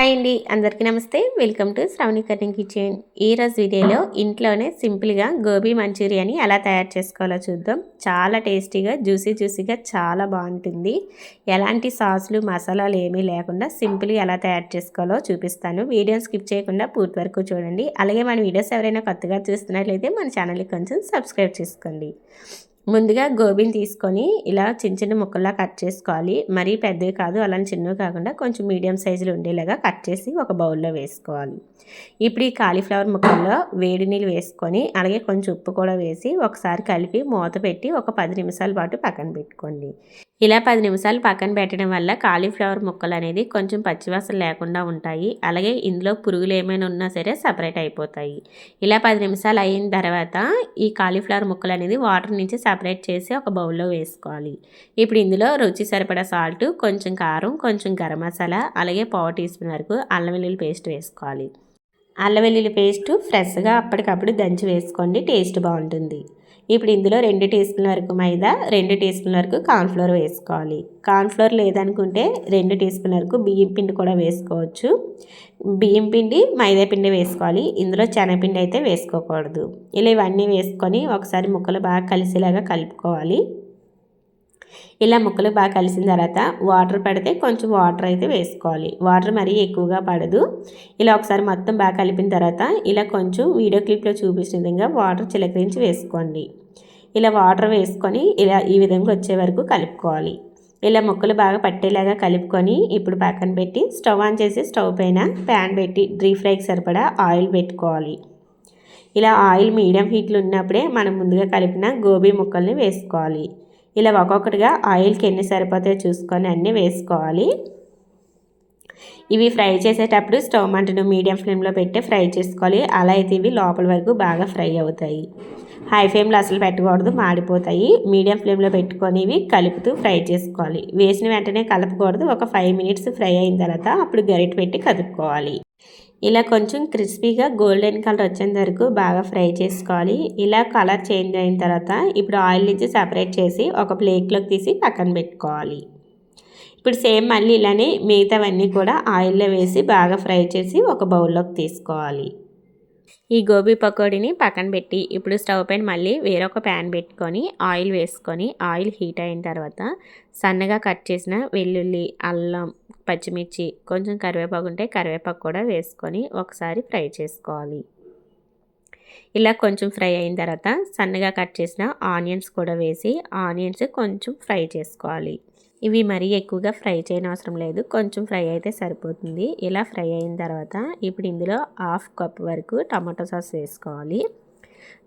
Hi అండి. అందరికీ నమస్తే. Welcome to Shravani cutting kitchen. ఈరోజు వీడియోలో ఇంట్లోనే సింపుల్గా గోబీ మంచూరియాని ఎలా తయారు చేసుకోవాలో చూద్దాం. చాలా టేస్టీగా జ్యూసీ జ్యూసీగా చాలా బాగుంటుంది. ఎలాంటి సాసులు మసాలాలు ఏమీ లేకుండా సింపుల్గా ఎలా తయారు చేసుకోవాలో చూపిస్తాను. వీడియోని స్కిప్ చేయకుండా పూర్తి వరకు చూడండి. అలాగే మన వీడియోస్ ఎవరైనా కొత్తగా చూస్తున్నట్లయితే మన ఛానల్కి కొంచెం సబ్స్క్రైబ్ చేసుకోండి. ముందుగా గోబీని తీసుకొని ఇలా చిన్న చిన్న ముక్కల్లా కట్ చేసుకోవాలి. మరీ పెద్దవి కాదు అలా చిన్నవి కాకుండా కొంచెం మీడియం సైజులో ఉండేలాగా కట్ చేసి ఒక బౌల్లో వేసుకోవాలి. ఇప్పుడు ఈ కాలీఫ్లవర్ ముక్కల్లో వేడి నీళ్ళు వేసుకొని అలాగే కొంచెం ఉప్పు కూడా వేసి ఒకసారి కలిపి మూత పెట్టి ఒక పది నిమిషాల పాటు పక్కన పెట్టుకోండి. ఇలా పది నిమిషాలు పక్కన పెట్టడం వల్ల కాలీఫ్లవర్ ముక్కలు అనేది కొంచెం పచ్చివాసన లేకుండా ఉంటాయి. అలాగే ఇందులో పురుగులు ఏమైనా ఉన్నా సరే సపరేట్ అయిపోతాయి. ఇలా పది నిమిషాలు అయిన తర్వాత ఈ కాలీఫ్లవర్ ముక్కలు అనేది వాటర్ నుంచి సపరేట్ చేసి ఒక బౌల్లో వేసుకోవాలి. ఇప్పుడు ఇందులో రుచి సరిపడా సాల్ట్ కొంచెం కారం కొంచెం గరం మసాలా అలాగే పావు టీ స్పూన్ వరకు అల్లం వెల్లుల్లి పేస్ట్ వేసుకోవాలి. అల్లం వెల్లుల్లి పేస్ట్ ఫ్రెష్గా అప్పటికప్పుడు దంచి వేసుకోండి టేస్ట్ బాగుంటుంది. ఇప్పుడు ఇందులో రెండు టీ స్పూన్ల వరకు మైదా రెండు టీ స్పూన్ల వరకు కార్న్ఫ్లోర్ వేసుకోవాలి. కార్న్ఫ్లోర్ లేదనుకుంటే రెండు టీ స్పూన్ల వరకు బియ్యం పిండి కూడా వేసుకోవచ్చు. బియ్యం పిండి మైదా పిండి వేసుకోవాలి. ఇందులో శనగపిండి అయితే వేసుకోకూడదు. ఇలా ఇవన్నీ వేసుకొని ఒకసారి ముక్కలు బాగా కలిసేలాగా కలుపుకోవాలి. ఇలా ముక్కలు బాగా కలిసిన తర్వాత వాటర్ పడితే కొంచెం వాటర్ అయితే వేసుకోవాలి. వాటర్ మరీ ఎక్కువగా పడదు. ఇలా ఒకసారి మొత్తం బాగా కలిపిన తర్వాత ఇలా కొంచెం వీడియో క్లిప్లో చూపించిన విధంగా వాటర్ చిలకరించి వేసుకోండి. ఇలా వాటర్ వేసుకొని ఇలా ఈ విధంగా వచ్చే వరకు కలుపుకోవాలి. ఇలా ముక్కలు బాగా పట్టేలాగా కలుపుకొని ఇప్పుడు పక్కన పెట్టి స్టవ్ ఆన్ చేసి స్టవ్ పైన ప్యాన్ పెట్టి డ్రీ ఫ్రైకి సరిపడా ఆయిల్ పెట్టుకోవాలి. ఇలా ఆయిల్ మీడియం హీట్లు ఉన్నప్పుడే మనం ముందుగా కలిపిన గోబీ ముక్కల్ని వేసుకోవాలి. ఇలా ఒక్కొక్కటిగా ఆయిల్కి ఎన్ని సరిపోతాయో చూసుకొని అన్నీ వేసుకోవాలి. ఇవి ఫ్రై చేసేటప్పుడు స్టవ్ మంటను మీడియం ఫ్లేమ్లో పెట్టి ఫ్రై చేసుకోవాలి. అలా అయితే ఇవి లోపల వరకు బాగా ఫ్రై అవుతాయి. హై ఫ్లేమ్లో అసలు పెట్టకూడదు మాడిపోతాయి. మీడియం ఫ్లేమ్లో పెట్టుకొని ఇవి కలుపుతూ ఫ్రై చేసుకోవాలి. వేసిన వెంటనే కలపకూడదు. ఒక ఫైవ్ మినిట్స్ ఫ్రై అయిన తర్వాత అప్పుడు గరిట పెట్టి కదుపుకోవాలి. ఇలా కొంచెం క్రిస్పీగా గోల్డెన్ కలర్ వచ్చేంత వరకు బాగా ఫ్రై చేసుకోవాలి. ఇలా కలర్ చేంజ్ అయిన తర్వాత ఇప్పుడు ఆయిల్ నుంచి సపరేట్ చేసి ఒక ప్లేట్లోకి తీసి పక్కన పెట్టుకోవాలి. ఇప్పుడు సేమ్ మళ్ళీ ఇలానే మిగతావన్నీ కూడా ఆయిల్లో వేసి బాగా ఫ్రై చేసి ఒక బౌల్లోకి తీసుకోవాలి. ఈ గోబీ పకోడీని పక్కన పెట్టి ఇప్పుడు స్టవ్ పైన మళ్ళీ వేరొక ప్యాన్ పెట్టుకొని ఆయిల్ వేసుకొని ఆయిల్ హీట్ అయిన తర్వాత సన్నగా కట్ చేసిన వెల్లుల్లి అల్లం పచ్చిమిర్చి కొంచెం కరివేపాకు ఉంటే కరివేపాకు కూడా వేసుకొని ఒకసారి ఫ్రై చేసుకోవాలి. ఇలా కొంచెం ఫ్రై అయిన తర్వాత సన్నగా కట్ చేసిన ఆనియన్స్ కూడా వేసి ఆనియన్స్ కొంచెం ఫ్రై చేసుకోవాలి. ఇవి మరీ ఎక్కువగా ఫ్రై చేయని అవసరం లేదు. కొంచెం ఫ్రై అయితే సరిపోతుంది. ఇలా ఫ్రై అయిన తర్వాత ఇప్పుడు ఇందులో హాఫ్ కప్ వరకు టమాటో సాస్ వేసుకోవాలి.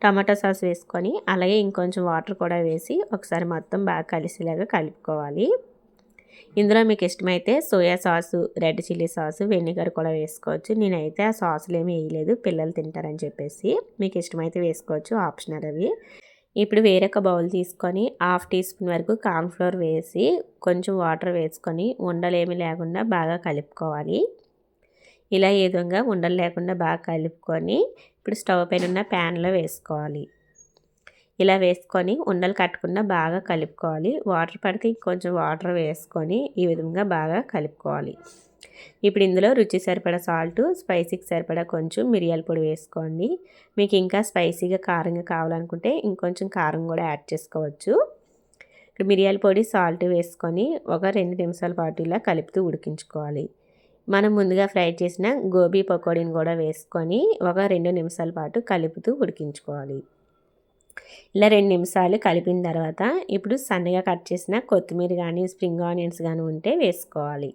టమాటో సాస్ వేసుకొని అలాగే ఇంకొంచెం వాటర్ కూడా వేసి ఒకసారి మొత్తం బాగా కలిసేలాగా కలుపుకోవాలి. ఇందులో మీకు ఇష్టమైతే soya sauce red chilli sauce vinegar కూడా వేసుకోవచ్చు. నేనైతే ఆ సాసులు ఏమి వేయలేదు. పిల్లలు తింటారని చెప్పేసి మీకు ఇష్టమైతే వేసుకోవచ్చు. ఆప్షనల్ అవి. ఇప్పుడు వేరొక బౌల్ తీసుకొని హాఫ్ టీ స్పూన్ వరకు కార్న్ఫ్లోర్ వేసి కొంచెం వాటర్ వేసుకొని ఉండలేమి లేకుండా బాగా కలుపుకోవాలి. ఇలా ఏ విధంగా ఉండలు లేకుండా బాగా కలుపుకొని ఇప్పుడు స్టవ్ పైన ఉన్న ప్యాన్లో వేసుకోవాలి. ఇలా వేసుకొని ఉండలు కట్టకుండా బాగా కలుపుకోవాలి. వాటర్ పడితే ఇంకొంచెం వాటర్ వేసుకొని ఈ విధంగా బాగా కలుపుకోవాలి. ఇప్పుడు ఇందులో రుచి సరిపడా సాల్ట్ స్పైసీకి సరిపడా కొంచెం మిరియాల పొడి వేసుకోండి. మీకు ఇంకా స్పైసీగా కారంగా కావాలనుకుంటే ఇంకొంచెం కారం కూడా యాడ్ చేసుకోవచ్చు. ఇక్కడ మిరియాల పొడి సాల్ట్ వేసుకొని ఒక రెండు నిమిషాల పాటు ఇలా కలుపుతూ ఉడికించుకోవాలి. మనం ముందుగా ఫ్రై చేసిన గోబీ పకోడీని కూడా వేసుకొని ఒక రెండు నిమిషాల పాటు కలుపుతూ ఉడికించుకోవాలి. ఇలా రెండు నిమిషాలు కలిపిన తర్వాత ఇప్పుడు సన్నగా కట్ చేసిన కొత్తిమీర కానీ స్ప్రింగ్ ఆనియన్స్ కానీ ఉంటే వేసుకోవాలి.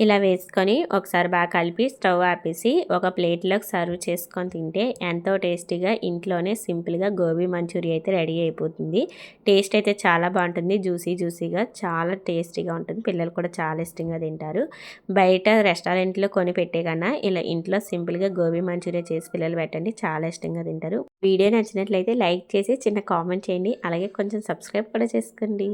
ఇలా వేసుకొని ఒకసారి బాగా కలిపి స్టవ్ ఆపేసి ఒక ప్లేట్లోకి సర్వ్ చేసుకొని తింటే ఎంతో టేస్టీగా ఇంట్లోనే సింపుల్గా గోబీ మంచూరియా అయితే రెడీ అయిపోతుంది. టేస్ట్ అయితే చాలా బాగుంటుంది జ్యూసీ జ్యూసీగా చాలా టేస్టీగా ఉంటుంది. పిల్లలు కూడా చాలా ఇష్టంగా తింటారు. బయట రెస్టారెంట్లో కొని పెట్టే కన్నా ఇలా ఇంట్లో సింపుల్గా గోబీ మంచూరియా చేసి పిల్లలు పెట్టండి చాలా ఇష్టంగా తింటారు. వీడియో నచ్చినట్లయితే లైక్ చేసి చిన్న కామెంట్ చేయండి. అలాగే కొంచెం సబ్స్క్రైబ్ కూడా చేసుకోండి.